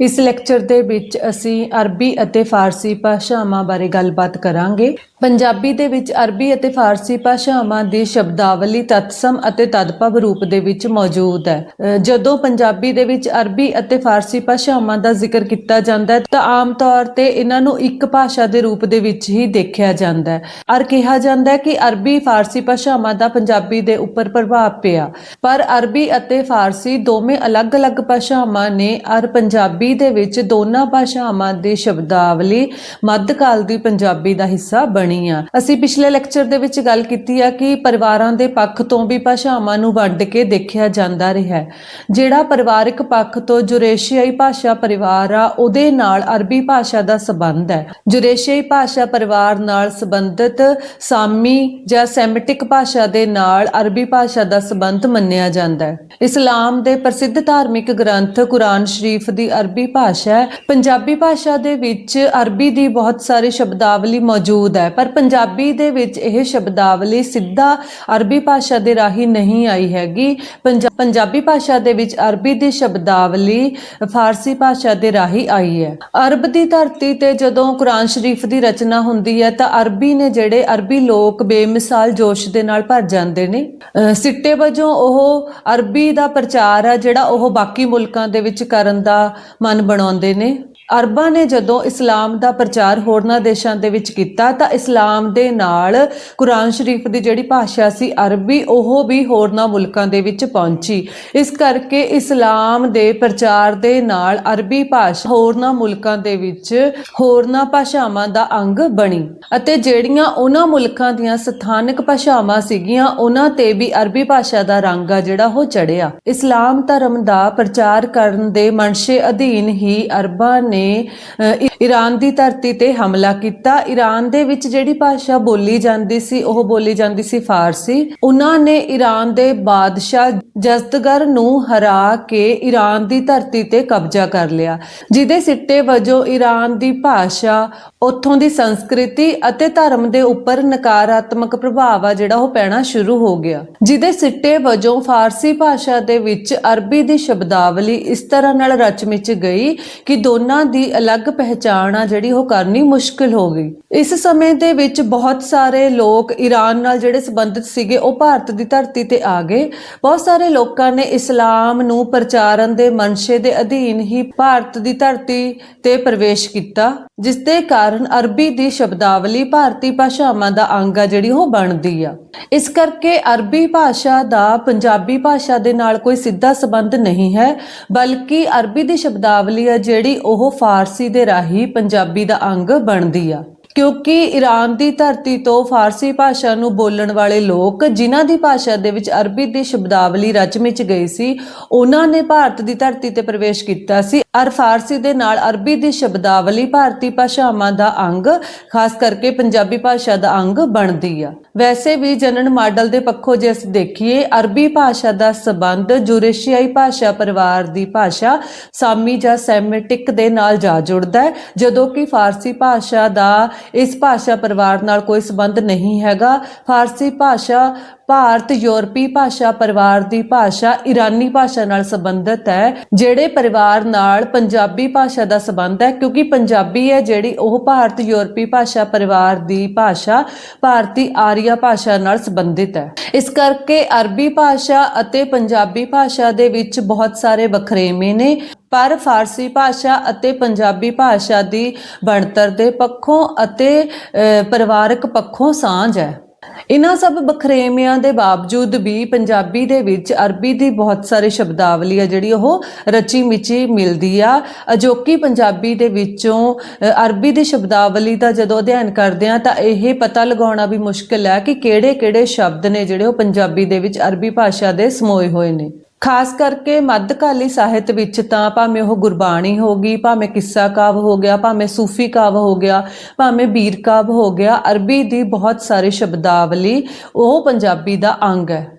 ਇਸ ਲੈਕਚਰ ਦੇ ਵਿੱਚ ਅਸੀਂ ਅਰਬੀ ਅਤੇ ਫਾਰਸੀ ਭਾਸ਼ਾਵਾਂ ਬਾਰੇ ਗੱਲਬਾਤ ਕਰਾਂਗੇ। ਪੰਜਾਬੀ ਦੇ ਵਿੱਚ ਅਰਬੀ ਅਤੇ ਫਾਰਸੀ ਭਾਸ਼ਾਵਾਂ ਦੀ ਸ਼ਬਦਾਵਲੀ ਤਤਸਮ ਅਤੇ ਤਦਭਵ ਰੂਪ ਦੇ ਵਿੱਚ ਮੌਜੂਦ ਹੈ। ਜਦੋਂ ਪੰਜਾਬੀ ਦੇ ਵਿੱਚ ਅਰਬੀ ਅਤੇ ਫਾਰਸੀ ਭਾਸ਼ਾਵਾਂ ਦਾ ਜ਼ਿਕਰ ਕੀਤਾ ਜਾਂਦਾ ਹੈ, ਤਾਂ ਆਮ ਤੌਰ ਤੇ ਇਹਨਾਂ ਨੂੰ ਇੱਕ ਭਾਸ਼ਾ ਦੇ ਰੂਪ ਦੇ ਵਿੱਚ ਹੀ ਦੇਖਿਆ ਜਾਂਦਾ ਹੈ। ਔਰ ਕਿਹਾ ਜਾਂਦਾ ਹੈ ਕਿ ਅਰਬੀ ਫਾਰਸੀ ਭਾਸ਼ਾਵਾਂ ਦਾ ਪੰਜਾਬੀ ਦੇ ਉੱਪਰ ਪ੍ਰਭਾਵ ਪਿਆ। ਪਰ ਅਰਬੀ ਅਤੇ ਫਾਰਸੀ ਦੋਵੇਂ ਅਲੱਗ-ਅਲੱਗ ਭਾਸ਼ਾਵਾਂ ਨੇ ਔਰ ਪੰਜਾਬੀ ਦੇ ਵਿੱਚ ਦੋਨਾਂ ਭਾਸ਼ਾਵਾਂ ਦੀ ਸ਼ਬਦਾਵਲੀ ਮੱਧਕਾਲ ਦੀ ਪੰਜਾਬੀ ਦਾ ਹਿੱਸਾ ਬਣੀ ਆ। ਅਸੀਂ ਪਿਛਲੇ ਲੈਕਚਰ ਦੇ ਵਿੱਚ ਗੱਲ ਕੀਤੀ ਆ ਕਿ ਪਰਿਵਾਰਾਂ ਦੇ ਪੱਖ ਤੋਂ ਵੀ ਭਾਸ਼ਾਵਾਂ ਨੂੰ ਵੰਡ ਕੇ ਦੇਖਿਆ ਜਾਂਦਾ ਰਿਹਾ ਹੈ। ਜਿਹੜਾ ਪਰਿਵਾਰਕ ਪੱਖ ਤੋਂ ਜੁਰੇਸ਼ੀਆਈ ਭਾਸ਼ਾ ਪਰਿਵਾਰ ਆ, ਉਹਦੇ ਨਾਲ ਅਰਬੀ ਭਾਸ਼ਾ ਦਾ ਸੰਬੰਧ ਹੈ। ਜੁਰੇਸ਼ੀਆਈ ਭਾਸ਼ਾ ਪਰਿਵਾਰ ਨਾਲ ਸੰਬੰਧਿਤ ਸਾਮੀ ਜਾਂ ਸੈਮਿਟਿਕ ਭਾਸ਼ਾ ਦੇ ਨਾਲ ਅਰਬੀ ਭਾਸ਼ਾ ਦਾ ਸੰਬੰਧ ਮੰਨਿਆ ਜਾਂਦਾ ਹੈ। ਇਸਲਾਮ ਦੇ ਪ੍ਰਸਿੱਧ ਧਾਰਮਿਕ ਗ੍ਰੰਥ ਕੁਰਾਨ ਸ਼ਰੀਫ ਦੀ ਅਰਬੀ ਭਾਸ਼ਾ ਹੈ। ਪੰਜਾਬੀ ਭਾਸ਼ਾ ਦੇ ਵਿੱਚ ਅਰਬੀ ਦੀ ਬਹੁਤ ਸਾਰੀ ਸ਼ਬਦਾਵਲੀ ਮੌਜੂਦ ਹੈ। ਪਰ ਪੰਜਾਬੀ ਦੇ ਵਿੱਚ ਇਹ ਸ਼ਬਦਾਵਲੀ ਸਿੱਧਾ ਅਰਬੀ ਭਾਸ਼ਾ ਦੇ ਰਾਹੀਂ ਨਹੀਂ ਆਈ ਹੈਗੀ। ਪੰਜਾਬੀ ਭਾਸ਼ਾ ਦੇ ਵਿੱਚ ਅਰਬੀ ਦੀ ਸ਼ਬਦਾਵਲੀ ਫਾਰਸੀ ਭਾਸ਼ਾ ਦੇ ਰਾਹੀਂ ਆਈ ਹੈ। ਅਰਬ ਦੀ ਧਰਤੀ ਤੇ ਜਦੋਂ ਕੁਰਾਨ ਸ਼ਰੀਫ ਦੀ ਰਚਨਾ ਹੁੰਦੀ ਹੈ, ਤਾਂ ਅਰਬੀ ਨੇ ਜਿਹੜੇ ਅਰਬੀ ਲੋਕ ਬੇਮਿਸਾਲ ਜੋਸ਼ ਦੇ ਨਾਲ ਭਰ ਜਾਂਦੇ ਨੇ। ਅਹ ਸਿੱਟੇ ਵਜੋਂ ਉਹ ਅਰਬੀ ਦਾ ਪ੍ਰਚਾਰ ਹੈ ਜਿਹੜਾ ਉਹ ਬਾਕੀ ਮੁਲਕਾਂ ਦੇ ਵਿੱਚ ਕਰਨ ਦਾ ਮਨ ਬਣਾਉਂਦੇ ਨੇ। ਅਰਬਾਂ ਨੇ ਜਦੋਂ ਇਸਲਾਮ ਦਾ ਪ੍ਰਚਾਰ ਹੋਰਨਾਂ ਦੇਸ਼ਾਂ ਦੇ ਵਿੱਚ ਕੀਤਾ ਤਾਂ ਇਸਲਾਮ ਦੇ ਨਾਲ ਕੁਰਾਨ ਸ਼ਰੀਫ ਦੀ ਜਿਹੜੀ ਭਾਸ਼ਾ ਸੀ ਅਰਬੀ, ਉਹ ਵੀ ਹੋਰਨਾਂ ਮੁਲਕਾਂ ਦੇ ਵਿੱਚ ਪਹੁੰਚੀ। ਇਸ ਕਰਕੇ ਇਸਲਾਮ ਦੇ ਪ੍ਰਚਾਰ ਦੇ ਨਾਲ ਅਰਬੀ ਭਾਸ਼ਾ ਹੋਰਨਾਂ ਮੁਲਕਾਂ ਦੇ ਵਿੱਚ ਹੋਰਨਾਂ ਭਾਸ਼ਾਵਾਂ ਦਾ ਅੰਗ ਬਣੀ ਅਤੇ ਜਿਹੜੀਆਂ ਉਹਨਾਂ ਮੁਲਕਾਂ ਦੀਆਂ ਸਥਾਨਕ ਭਾਸ਼ਾਵਾਂ ਸੀਗੀਆਂ, ਉਹਨਾਂ ਤੇ ਵੀ ਅਰਬੀ ਭਾਸ਼ਾ ਦਾ ਰੰਗ ਆ ਜਿਹੜਾ ਉਹ ਚੜਿਆ ਇਸਲਾਮ ਧਰਮ ਦਾ ਪ੍ਰਚਾਰ ਕਰਨ ਦੇ ਮਨਸ਼ੇ ਅਧੀਨ ਹੀ ਅਰਬਾਂ ਨੇ ਅ, ਈਰਾਨ ਦੀ ਧਰਤੀ ਤੇ ਹਮਲਾ ਕੀਤਾ। ਈਰਾਨ ਦੇ ਵਿੱਚ ਜਿਹੜੀ ਭਾਸ਼ਾ ਬੋਲੀ ਜਾਂਦੀ ਸੀ ਉਹ ਬੋਲੀ ਜਾਂਦੀ ਸੀ ਫਾਰਸੀ। ਉਹਨਾਂ ਨੇ ਈਰਾਨ ਦੇ ਬਾਦਸ਼ਾਹ ਜਜ਼ਦਗਰ ਨੂੰ ਹਰਾ ਕੇ ਈਰਾਨ ਦੀ ਧਰਤੀ ਤੇ ਕਬਜ਼ਾ ਕਰ ਲਿਆ। ਜਿਹਦੇ ਸਿੱਟੇ ਵਜੋਂ ਈਰਾਨ ਦੀ ਭਾਸ਼ਾ ਉੱਥੋਂ ਦੀ ਸੰਸਕ੍ਰਿਤੀ ਅਤੇ ਧਰਮ ਦੇ ਉੱਪਰ ਨਕਾਰਾਤਮਕ ਪ੍ਰਭਾਵ ਆ ਜਿਹੜਾ ਉਹ ਪੈਣਾ ਸ਼ੁਰੂ ਹੋ ਗਿਆ। ਜਿਹਦੇ ਸਿੱਟੇ ਵਜੋਂ ਫਾਰਸੀ ਭਾਸ਼ਾ ਦੇ ਵਿੱਚ ਅਰਬੀ ਦੀ ਸ਼ਬਦਾਵਲੀ ਇਸ ਤਰ੍ਹਾਂ ਨਾਲ ਰਚ ਮਿਚ ਗਈ ਕਿ ਦੋਨਾਂ ਦੀ ਅਲੱਗ ਪਹਿਚਾਣ ਆ ਜਿਹੜੀ ਉਹ ਕਰਨੀ ਮੁਸ਼ਕਲ ਹੋ ਗਈ। ਇਸ ਸਮੇਂ ਦੇ ਵਿੱਚ ਬਹੁਤ ਸਾਰੇ ਲੋਕ ਈਰਾਨ ਨਾਲ ਜਿਹੜੇ ਸੰਬੰਧਿਤ ਸੀਗੇ, ਉਹ ਭਾਰਤ ਦੀ ਧਰਤੀ ਤੇ ਆ ਗਏ। ਬਹੁਤ ਸਾਰੇ ਲੋਕਾਂ ਨੇ ਇਸਲਾਮ ਨੂੰ ਪ੍ਰਚਾਰਨ ਦੇ ਮਨਸ਼ੇ ਦੇ ਅਧੀਨ ਹੀ ਭਾਰਤ ਦੀ ਧਰਤੀ ਤੇ ਪ੍ਰਵੇਸ਼ ਕੀਤਾ। ਜਿਸ ਦੇ ਕਾਰਨ ਅਰਬੀ ਦੀ ਸ਼ਬਦਾਵਲੀ ਭਾਰਤੀ ਭਾਸ਼ਾਵਾਂ ਦਾ ਅੰਗ ਆ ਜਿਹੜੀ ਉਹ ਬਣਦੀ ਆ। ਇਸ ਕਰਕੇ ਅਰਬੀ ਭਾਸ਼ਾ ਦਾ ਪੰਜਾਬੀ ਭਾਸ਼ਾ ਦੇ ਨਾਲ ਕੋਈ ਸਿੱਧਾ ਸੰਬੰਧ ਨਹੀਂ ਹੈ, ਬਲਕਿ ਅਰਬੀ ਦੀ ਸ਼ਬਦਾਵਲੀ ਆ ਜਿਹੜੀ ਉਹ ਫਾਰਸੀ ਦੇ ਰਾਹੀਂ ਪੰਜਾਬੀ ਦਾ ਅੰਗ ਬਣਦੀ ਆ। ਕਿਉਂਕਿ ਈਰਾਨ ਦੀ ਧਰਤੀ ਤੋਂ ਫਾਰਸੀ ਭਾਸ਼ਾ ਨੂੰ ਬੋਲਣ ਵਾਲੇ ਲੋਕ ਜਿਨ੍ਹਾਂ ਦੀ ਭਾਸ਼ਾ ਦੇ ਵਿੱਚ ਅਰਬੀ ਦੀ ਸ਼ਬਦਾਵਲੀ ਰਚ ਮਿਚ ਗਈ ਸੀ, ਉਹਨਾਂ ਨੇ ਭਾਰਤ ਦੀ ਧਰਤੀ ਤੇ ਪ੍ਰਵੇਸ਼ ਕੀਤਾ ਸੀ। ਅਰ ਫਾਰਸੀ ਦੇ ਨਾਲ ਅਰਬੀ ਦੀ ਸ਼ਬਦਾਵਲੀ ਭਾਰਤੀ ਭਾਸ਼ਾਵਾਂ ਦਾ ਅੰਗ, ਖਾਸ ਕਰਕੇ ਪੰਜਾਬੀ ਭਾਸ਼ਾ ਦਾ ਅੰਗ ਬਣਦੀ ਆ। ਵੈਸੇ ਵੀ ਜਨਨ ਮਾਡਲ ਦੇ ਪੱਖੋਂ ਜੇ ਅਸੀਂ ਦੇਖੀਏ, ਅਰਬੀ ਭਾਸ਼ਾ ਦਾ ਸਬੰਧ ਜੁਰੇਸ਼ੀਆਈ ਭਾਸ਼ਾ ਪਰਿਵਾਰ ਦੀ ਭਾਸ਼ਾ ਸਾਮੀ ਜਾਂ ਸੈਮਿਟਿਕ ਦੇ ਨਾਲ ਜਾ ਜੁੜਦਾ ਹੈ, ਜਦੋਂ ਕਿ ਫਾਰਸੀ ਭਾਸ਼ਾ ਦਾ ਇਸ ਭਾਸ਼ਾ ਪਰਿਵਾਰ ਨਾਲ ਕੋਈ ਸੰਬੰਧ ਨਹੀਂ ਹੈਗਾ। ਫਾਰਸੀ ਭਾਸ਼ਾ ਭਾਰਤ, ਯੂਰਪੀ ਭਾਸ਼ਾ ਪਰਿਵਾਰ ਦੀ ਭਾਸ਼ਾ ਈਰਾਨੀ ਭਾਸ਼ਾ ਨਾਲ ਸੰਬੰਧਿਤ ਹੈ, ਜਿਹੜੇ ਪਰਿਵਾਰ ਨਾਲ ਪੰਜਾਬੀ ਭਾਸ਼ਾ ਦਾ ਸੰਬੰਧ ਹੈ, ਕਿਉਂਕਿ ਪੰਜਾਬੀ ਹੈ ਜਿਹੜੀ ਉਹ ਭਾਰਤ, ਯੂਰਪੀ ਭਾਸ਼ਾ ਪਰਿਵਾਰ ਦੀ ਭਾਸ਼ਾ, ਭਾਰਤੀ ਆਰੀਆ ਭਾਸ਼ਾ ਨਾਲ ਸੰਬੰਧਿਤ ਹੈ। ਇਸ ਕਰਕੇ ਅਰਬੀ ਭਾਸ਼ਾ ਅਤੇ ਪੰਜਾਬੀ ਭਾਸ਼ਾ ਦੇ ਵਿੱਚ ਬਹੁਤ ਸਾਰੇ ਵਖਰੇਵੇਂ ਨੇ ਪਰ ਫਾਰਸੀ ਭਾਸ਼ਾ ਅਤੇ ਪੰਜਾਬੀ ਭਾਸ਼ਾ ਦੀ ਬਣਤਰ ਦੇ ਪੱਖੋਂ ਅਤੇ ਪਰਿਵਾਰਕ ਪੱਖੋਂ ਸਾਂਝ ਹੈ। ਇਹਨਾਂ ਸਭ ਬਖਰੇਵਿਆਂ ਦੇ ਬਾਵਜੂਦ ਵੀ ਪੰਜਾਬੀ ਦੇ ਵਿੱਚ ਅਰਬੀ ਦੀ ਬਹੁਤ ਸਾਰੇ ਸ਼ਬਦਾਵਲੀ ਆ ਜਿਹੜੀ ਉਹ ਰਚੀ ਮਿਚੀ ਮਿਲਦੀ ਆ। ਅਜੋਕੀ ਪੰਜਾਬੀ ਦੇ ਵਿੱਚੋਂ ਅਰਬੀ ਦੀ ਸ਼ਬਦਾਵਲੀ ਦਾ ਜਦੋਂ ਅਧਿਐਨ ਕਰਦੇ ਆ ਤਾਂ ਇਹ ਪਤਾ ਲਗਾਉਣਾ ਵੀ ਮੁਸ਼ਕਲ ਹੈ ਕਿ ਕਿਹੜੇ-ਕਿਹੜੇ ਸ਼ਬਦ ਨੇ ਜਿਹੜੇ ਉਹ ਪੰਜਾਬੀ ਦੇ ਵਿੱਚ ਅਰਬੀ ਭਾਸ਼ਾ ਦੇ ਸਮੋਏ ਹੋਏ ਨੇ। ਖਾਸ ਕਰਕੇ ਮੱਧਕਾਲੀ ਸਾਹਿਤ ਵਿੱਚ ਤਾਂ ਭਾਵੇਂ ਉਹ ਗੁਰਬਾਣੀ ਹੋ ਗਈ, ਭਾਵੇਂ ਕਿੱਸਾ ਕਾਵ ਹੋ ਗਿਆ, ਭਾਵੇਂ ਸੂਫੀ ਕਾਵ ਹੋ ਗਿਆ, ਭਾਵੇਂ ਬੀਰ ਕਾਵ ਹੋ ਗਿਆ, ਅਰਬੀ ਦੀ ਬਹੁਤ ਸਾਰੇ ਸ਼ਬਦਾਵਲੀ ਉਹ ਪੰਜਾਬੀ ਦਾ ਅੰਗ ਹੈ।